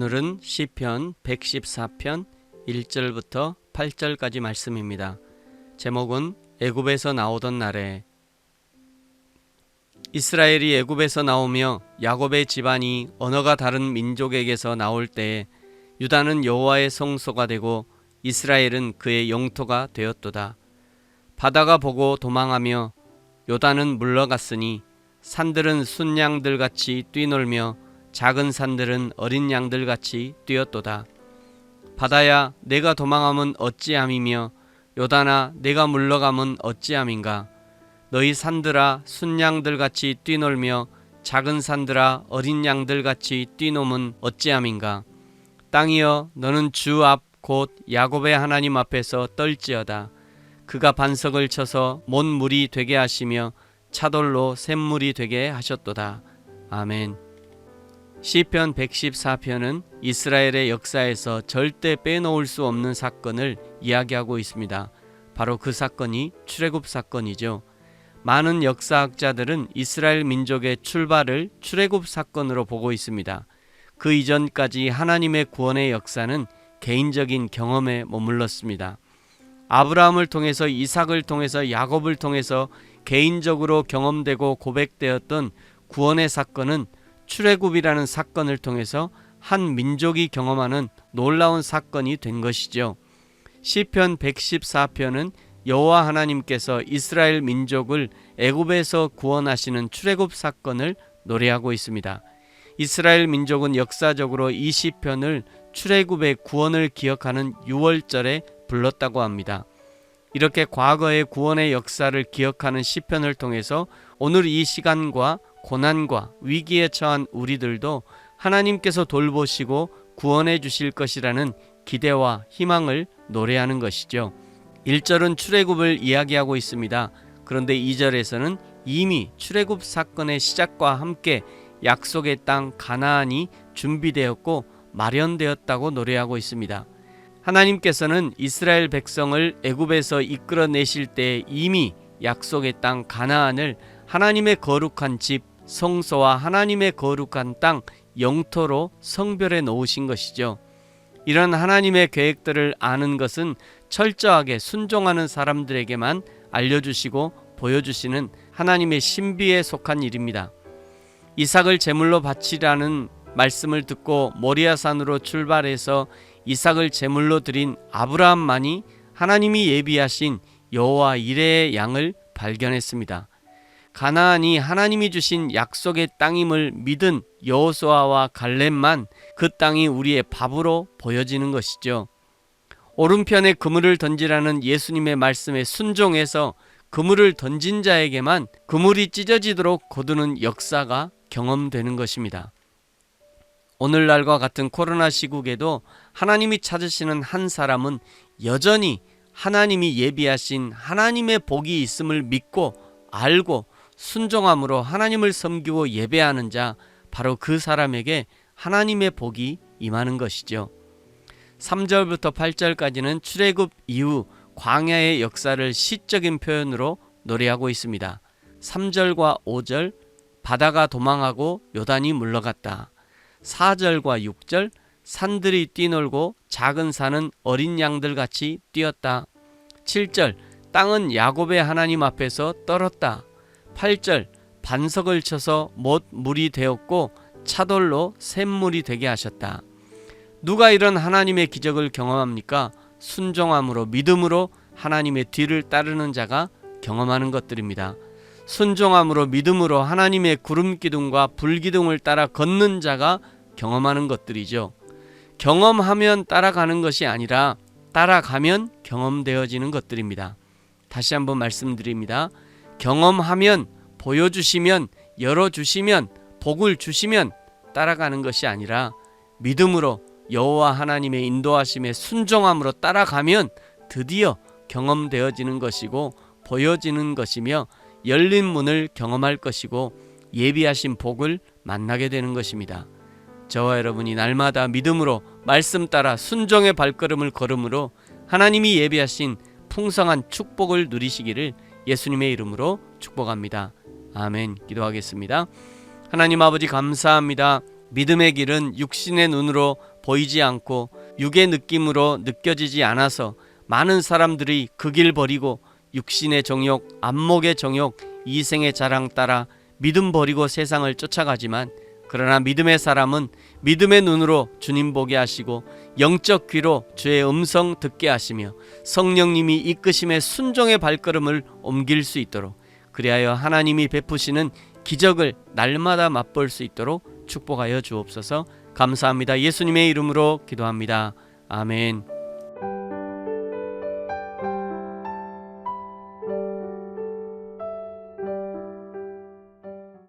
오늘은 시편 114편 1절부터 8절까지 말씀입니다. 제목은 애굽에서 나오던 날에 이스라엘이 애굽에서 나오며 야곱의 집안이 언어가 다른 민족에게서 나올 때에 유다는 여호와의 성소가 되고 이스라엘은 그의 영토가 되었도다. 바다가 보고 도망하며 요단은 물러갔으니 산들은 순양들 같이 뛰놀며 작은 산들은 어린 양들 같이 뛰었도다. 바다야 내가 도망함은 어찌함이며 요단아 내가 물러감은 어찌함인가? 너희 산들아 순양들 같이 뛰놀며 작은 산들아 어린 양들 같이 뛰노면 어찌함인가? 땅이여 너는 주 앞 곧 야곱의 하나님 앞에서 떨지어다. 그가 반석을 쳐서 못 물이 되게 하시며 차돌로 샘물이 되게 하셨도다. 아멘 시편 114편은 이스라엘의 역사에서 절대 빼놓을 수 없는 사건을 이야기하고 있습니다. 바로 그 사건이 출애굽 사건이죠. 많은 역사학자들은 이스라엘 민족의 출발을 출애굽 사건으로 보고 있습니다. 그 이전까지 하나님의 구원의 역사는 개인적인 경험에 머물렀습니다. 아브라함을 통해서 이삭을 통해서 야곱을 통해서 개인적으로 경험되고 고백되었던 구원의 사건은 출애굽이라는 사건을 통해서 한 민족이 경험하는 놀라운 사건이 된 것이죠. 시편 114편은 여호와 하나님께서 이스라엘 민족을 애굽에서 구원하시는 출애굽 사건을 노래하고 있습니다. 이스라엘 민족은 역사적으로 이 시편을 출애굽의 구원을 기억하는 6월절에 불렀다고 합니다. 이렇게 과거의 구원의 역사를 기억하는 시편을 통해서 오늘 이 시간과 고난과 위기에 처한 우리들도 하나님께서 돌보시고 구원해 주실 것이라는 기대와 희망을 노래하는 것이죠. 1절은 출애굽을 이야기하고 있습니다. 그런데 2절에서는 이미 출애굽 사건의 시작과 함께 약속의 땅 가나안이 준비되었고 마련되었다고 노래하고 있습니다. 하나님께서는 이스라엘 백성을 애굽에서 이끌어내실 때 이미 약속의 땅 가나안을 하나님의 거룩한 집 성소와 하나님의 거룩한 땅 영토로 성별해 놓으신 것이죠. 이런 하나님의 계획들을 아는 것은 철저하게 순종하는 사람들에게만 알려주시고 보여주시는 하나님의 신비에 속한 일입니다. 이삭을 제물로 바치라는 말씀을 듣고 모리아산으로 출발해서 이삭을 제물로 드린 아브라함만이 하나님이 예비하신 여호와 이레의 양을 발견했습니다. 가나안이 하나님이 주신 약속의 땅임을 믿은 여호수아와 갈렙만 그 땅이 우리의 밥으로 보여지는 것이죠. 오른편에 그물을 던지라는 예수님의 말씀에 순종해서 그물을 던진 자에게만 그물이 찢어지도록 거두는 역사가 경험되는 것입니다. 오늘날과 같은 코로나 시국에도 하나님이 찾으시는 한 사람은 여전히 하나님이 예비하신 하나님의 복이 있음을 믿고 알고 순종함으로 하나님을 섬기고 예배하는 자 바로 그 사람에게 하나님의 복이 임하는 것이죠. 3절부터 8절까지는 출애굽 이후 광야의 역사를 시적인 표현으로 노래하고 있습니다. 3절과 5절 바다가 도망하고 요단이 물러갔다. 4절과 6절 산들이 뛰놀고 작은 산은 어린 양들 같이 뛰었다. 7절 땅은 야곱의 하나님 앞에서 떨었다. 8절 반석을 쳐서 못 물이 되었고 차돌로 샘물이 되게 하셨다. 누가 이런 하나님의 기적을 경험합니까? 순종함으로 믿음으로 하나님의 뒤를 따르는 자가 경험하는 것들입니다. 순종함으로 믿음으로 하나님의 구름 기둥과 불 기둥을 따라 걷는 자가 경험하는 것들이죠. 경험하면 따라가는 것이 아니라 따라가면 경험되어지는 것들입니다. 다시 한번 말씀드립니다. 경험하면 보여주시면 열어주시면 복을 주시면 따라가는 것이 아니라 믿음으로 여호와 하나님의 인도하심에 순종함으로 따라가면 드디어 경험되어지는 것이고 보여지는 것이며 열린 문을 경험할 것이고 예비하신 복을 만나게 되는 것입니다. 저와 여러분이 날마다 믿음으로 말씀 따라 순종의 발걸음을 걸음으로 하나님이 예비하신 풍성한 축복을 누리시기를 예수님의 이름으로 축복합니다. 아멘. 기도하겠습니다. 하나님 아버지 감사합니다. 믿음의 길은 육신의 눈으로 보이지 않고 육의 느낌으로 느껴지지 않아서 많은 사람들이 그 길 버리고 육신의 정욕, 안목의 정욕, 이생의 자랑 따라 믿음 버리고 세상을 쫓아가지만 그러나 믿음의 사람은 믿음의 눈으로 주님 보게 하시고 영적 귀로 주의 음성 듣게 하시며 성령님이 이끄심의 순종의 발걸음을 옮길 수 있도록 그리하여 하나님이 베푸시는 기적을 날마다 맛볼 수 있도록 축복하여 주옵소서 감사합니다. 예수님의 이름으로 기도합니다. 아멘.